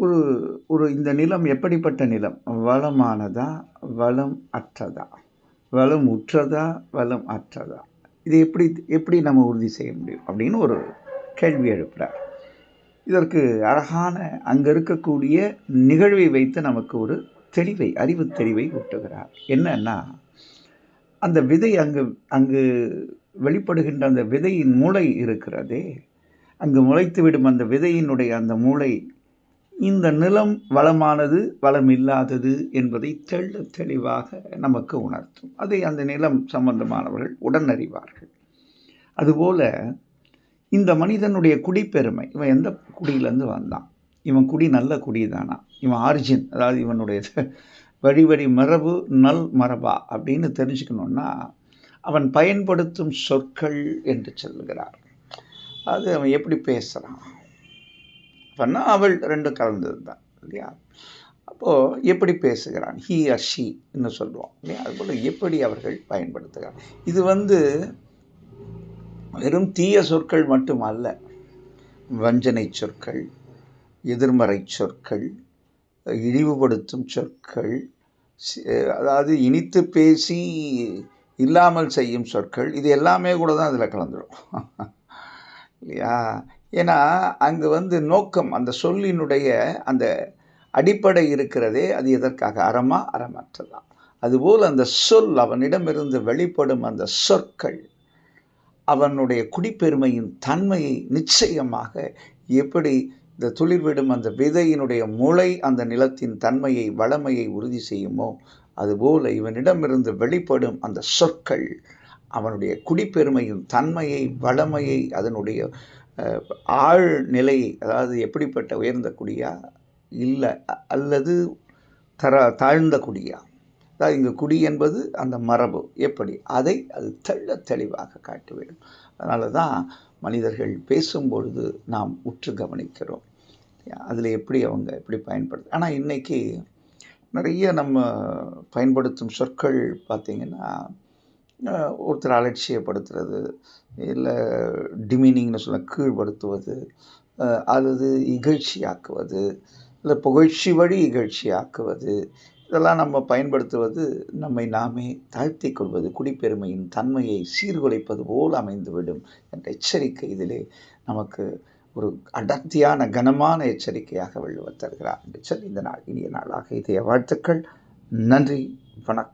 ஒரு ஒரு இந்த நிலம் எப்படிப்பட்ட நிலம்? வளமானதா? வளம் அற்றதா? வளம் உற்றதா? வளம் அற்றதா? இது எப்படி எப்படி நம்ம உறுதி செய்ய முடியும் அப்படின்னு ஒரு கேள்வி எழுப்புகிறார் இதற்கு அழகான அங்கே இருக்கக்கூடிய நிகழ்வை வைத்து நமக்கு ஒரு தெளிவை அறிவு தெளிவை ஊட்டுகிறார். என்னன்னா அந்த விதை அங்கு அங்கு வெளிப்படுகின்ற அந்த விதையின் மூளை இருக்கிறதே அங்கு முளைத்து விடும் அந்த விதையினுடைய அந்த மூளை இந்த நிலம் வளமானது வளம் இல்லாதது என்பதை தெள்ள தெளிவாக நமக்கு உணர்த்தும். அதை அந்த நிலம் சம்பந்தமானவர்கள் உடனறிவார்கள். அதுபோல இந்த மனிதனுடைய குடிப்பெருமை இவன் எந்த குடியிலேருந்து வந்தான்? இவன் குடி நல்ல குடி தானா இவன் ஆரிஜின் அதாவது இவனுடைய வழி வழி மரபு நல் மரபா அப்படின்னு தெரிஞ்சுக்கணுன்னா அவன் பயன்படுத்தும் சொற்கள் என்று சொல்கிறார் அது அவன் எப்படி பேசுகிறான் அப்படின்னா அவள் ரெண்டும் கலந்தது தான் இல்லையா? அப்போது எப்படி பேசுகிறான்? ஹீ அஷின்னு என்று சொல்லுவோம் இல்லையா? அதுபோல் எப்படி அவர்கள் பயன்படுத்துகிறார்? இது வந்து வெறும் தீய சொற்கள் மட்டுமல்ல வஞ்சனை சொற்கள் எதிர்மறை சொற்கள் இழிவுபடுத்தும் சொற்கள் அதாவது இனித்து பேசி இல்லாமல் செய்யும் சொற்கள் இது எல்லாமே கூட தான் அதில் கலந்துடும் இல்லையா? ஏன்னா அங்கு வந்து நோக்கம் அந்த சொல்லினுடைய அந்த அடிப்படை இருக்கிறதே அது எதற்காக? அறமா? அறமற்றதா? அதுபோல் அந்த சொல் அவனிடமிருந்து வெளிப்படும் அந்த சொற்கள் அவனுடைய குடிப்பெருமையின் தன்மையை நிச்சயமாக எப்படி இந்த துளிர்விடும் அந்த விதையினுடைய முளை அந்த நிலத்தின் தன்மையை வளமையை உறுதி செய்யுமோ அதுபோல இவனிடமிருந்து வெளிப்படும் அந்த சொற்கள் அவனுடைய குடிப்பெருமையின் தன்மையை வளமையை அதனுடைய ஆழ்நிலை அதாவது எப்படிப்பட்ட உயர்ந்த குடியா? இல்லை அல்லது தர தாழ்ந்த குடியா? அதாவது இங்கு குடி என்பது அந்த மரபு. எப்படி? அதை அது தெள்ள தெளிவாக காட்டிவிடும். அதனால தான் மனிதர்கள் பேசும்பொழுது நாம் உற்று கவனிக்கிறோம். அதில் எப்படி அவங்க எப்படி பயன்படுத்து ஆனால் இன்றைக்கி நிறைய நம்ம பயன்படுத்தும் சொற்கள் பார்த்திங்கன்னா ஒருத்தர் அலட்சியப்படுத்துறது இல்லை டிமீனிங்னு சொல்ல கீழ்படுத்துவது அல்லது இகழ்ச்சியாக்குவது இல்லை புகழ்ச்சி வழி இகழ்ச்சியாக்குவது இதெல்லாம் நம்ம பயன்படுத்துவது நம்மை நாமே தாழ்த்தி கொள்வது குடிப்பெருமையின் தன்மையை சீர்குலைப்பது போல் அமைந்துவிடும் என்ற எச்சரிக்கை இதிலே நமக்கு ஒரு அடர்த்தியான கனமான எச்சரிக்கையாக வள்ளுவர் தருகிறார் என்று சொல்லி இந்த நாள் இனிய நாளாக. இதய வாழ்த்துக்கள். நன்றி. வணக்கம்.